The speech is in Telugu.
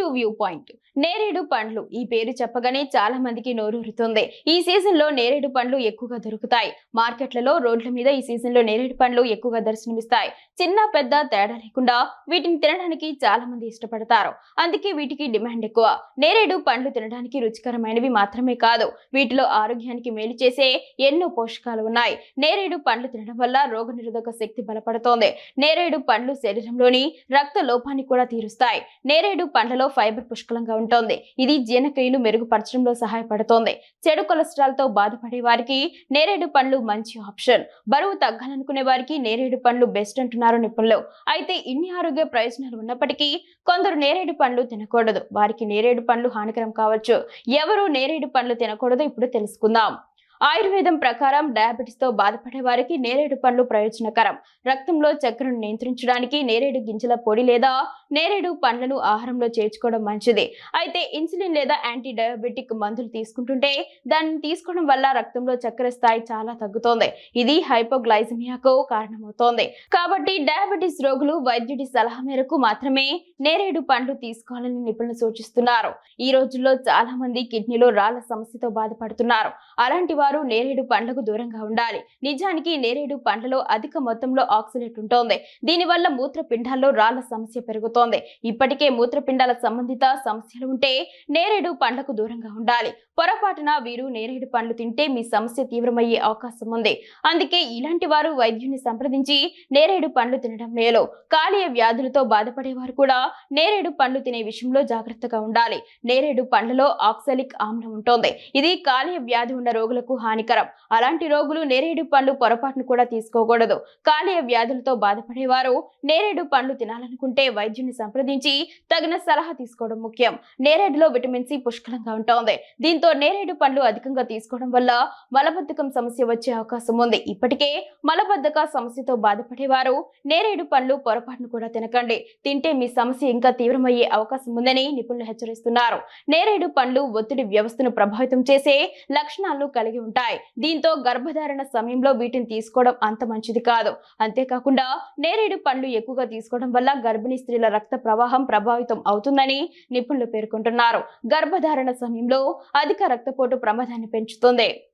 To view point. నేరేడు పండ్లు. ఈ పేరు చెప్పగానే చాలా మందికి నోరూరుతుంది ఈ సీజన్లో నేరేడు పండ్లు ఎక్కువగా దొరుకుతాయి. మార్కెట్లలో రోడ్ల మీద ఈ సీజన్లో నేరేడు పండ్లు ఎక్కువగా దర్శనమిస్తాయి. చిన్న పెద్ద తేడా లేకుండా వీటిని తినడానికి చాలా మంది ఇష్టపడతారు. అందుకే వీటికి డిమాండ్ ఎక్కువ. నేరేడు పండ్లు తినడానికి రుచికరమైనవి మాత్రమే కాదు. వీటిలో ఆరోగ్యానికి మేలు చేసే ఎన్నో పోషకాలు ఉన్నాయి. నేరేడు పండ్లు తినడం వల్ల రోగనిరోధక శక్తి బలపడుతోంది. నేరేడు పండ్లు శరీరంలోని రక్త లోపాన్ని కూడా తీరుస్తాయి. నేరేడు పండ్లలో ఫైబర్ పుష్కలంగా ఉంటుంది. ఇది జీర్ణక్రియను మెరుగుపరచడంలో సహాయపడుతోంది. చెడు కొలెస్ట్రాల్తో బాధపడే వారికి నేరేడు పండ్లు మంచి ఆప్షన్. బరువు తగ్గాలనుకునే వారికి నేరేడు పండ్లు బెస్ట్ అంటున్నారు నిపుణులు. అయితే ఇన్ని ఆరోగ్య ప్రయోజనాలు ఉన్నప్పటికీ కొందరు నేరేడు పండ్లు తినకూడదు. వారికి నేరేడు పండ్లు హానికరం కావచ్చు. ఎవరు నేరేడు పండ్లు తినకూడదు ఇప్పుడు తెలుసుకుందాం. ఆయుర్వేదం ప్రకారం డయాబెటిస్తో బాధపడే వారికి నేరేడు పండ్లు ప్రయోజనకరం. రక్తంలో చక్కెరను నియంత్రించడానికి నేరేడు గింజల పొడి లేదా నేరేడు పండ్లను ఆహారంలో చేర్చుకోవడం మంచిది. అయితే ఇన్సులిన్ లేదా యాంటీ డయాబెటిక్ మందులు తీసుకుంటుంటే దాన్ని తీసుకోవడం వల్ల రక్తంలో చక్కెర స్థాయి చాలా తగ్గుతోంది. ఇది హైపోగ్లైజమియాకు కారణమవుతోంది. కాబట్టి డయాబెటిస్ రోగులు వైద్యుడి సలహా మేరకు మాత్రమే నేరేడు పండ్లు తీసుకోవాలని నిపుణులు సూచిస్తున్నారు. ఈ రోజుల్లో చాలా మంది కిడ్నీలో రాళ్ళ సమస్యతో బాధపడుతున్నారు. అలాంటి వారు వారు నేరేడు పండ్లకు దూరంగా ఉండాలి. నిజానికి నేరేడు పండ్లలో అధిక మొత్తంలో ఆక్సిలేట్ ఉంటుంది. దీనివల్ల మూత్రపిండాల్లో రాళ్ళ సమస్య పెరుగుతోంది. ఇప్పటికే మూత్రపిండాల సంబంధిత సమస్యలు ఉంటే నేరేడు పండ్లకు దూరంగా ఉండాలి. పొరపాటున వీరు నేరేడు పండ్లు తింటే మీ సమస్య తీవ్రమయ్యే అవకాశం ఉంది. అందుకే ఇలాంటి వారు వైద్యుని సంప్రదించి నేరేడు పండ్లు తినడం మేలు. కాలీయ వ్యాధులతో బాధపడేవారు కూడా నేరేడు పండ్లు తినే విషయంలో జాగ్రత్తగా ఉండాలి. నేరేడు పండ్లలో ఆక్సలిక్ ఆమ్లం ఉంటుంది. ఇది కాలీయ వ్యాధి ఉన్న రోగులకు హానికరం. అలాంటి రోగులు నేరేడు పండ్లు పొరపాటును కూడా తీసుకోకూడదు. కాలేయ వ్యాధులతో బాధపడేవారు నేరేడు పండ్లు తినాలనుకుంటే వైద్యుని సంప్రదించి తగిన సలహా తీసుకోవడం ముఖ్యం. నేరేడులో విటమిన్ సి పుష్కలంగా ఉంటుంది. దీంతో నేరేడు పండ్లు అధికంగా తీసుకోవడం వల్ల మలబద్ధకం సమస్య వచ్చే అవకాశం ఉంది. ఇప్పటికే మలబద్ధక సమస్యతో బాధపడేవారు నేరేడు పండ్లు పొరపాటును కూడా తినకండి. తింటే మీ సమస్య ఇంకా తీవ్రమయ్యే అవకాశం ఉందని నిపుణులు హెచ్చరిస్తున్నారు. నేరేడు పండ్లు ఒత్తిడి వ్యవస్థను ప్రభావితం చేసే లక్షణాలు కలిగి ఉంటాయి. దీంతో గర్భధారణ సమయంలో వీటిని తీసుకోవడం అంత మంచిది కాదు. అంతేకాకుండా నేరేడు పండ్లు ఎక్కువగా తీసుకోవడం వల్ల గర్భిణీ స్త్రీల రక్త ప్రవాహం ప్రభావితం అవుతుందని నిపుణులు పేర్కొంటున్నారు. గర్భధారణ సమయంలో అధిక రక్తపోటు ప్రమాదాన్ని పెంచుతుంది.